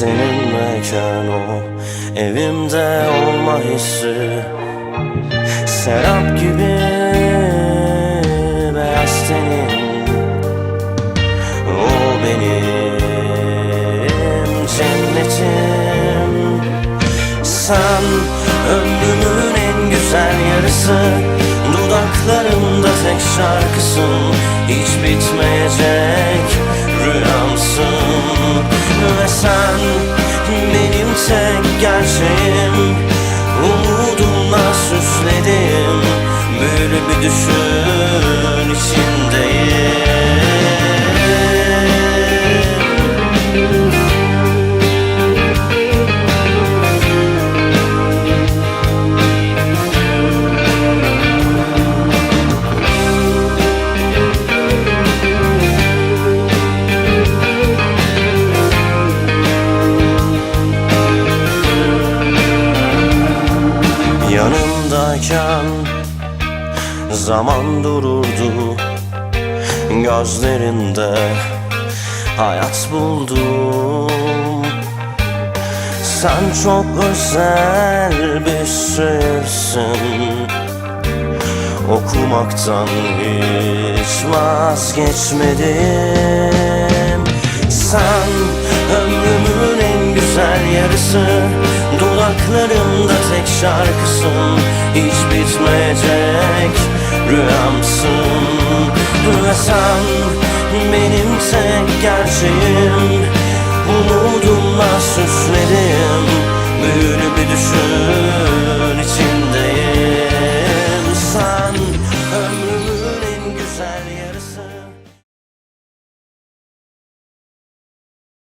Seninleyken o evimde olma hissi. Serap gibi beyaz tenin O benim cennetim. Sen ömrümün en güzel yarısı. Dudaklarımda tek şarkısın. Hiç bitmeyecek gerçeğim Umudumla süsledim. Böyle bir düşün Yanımdayken zaman dururdu Gözlerinde hayat buldum. Sen çok özel bir şiirsin Okumaktan hiç vazgeçmedim. Sen ömrümün en güzel yarısı Dudaklarımda tek şarkısın Hiç bitmeyecek rüyamsın Ve sen benim tek gerçeğim. Umudumla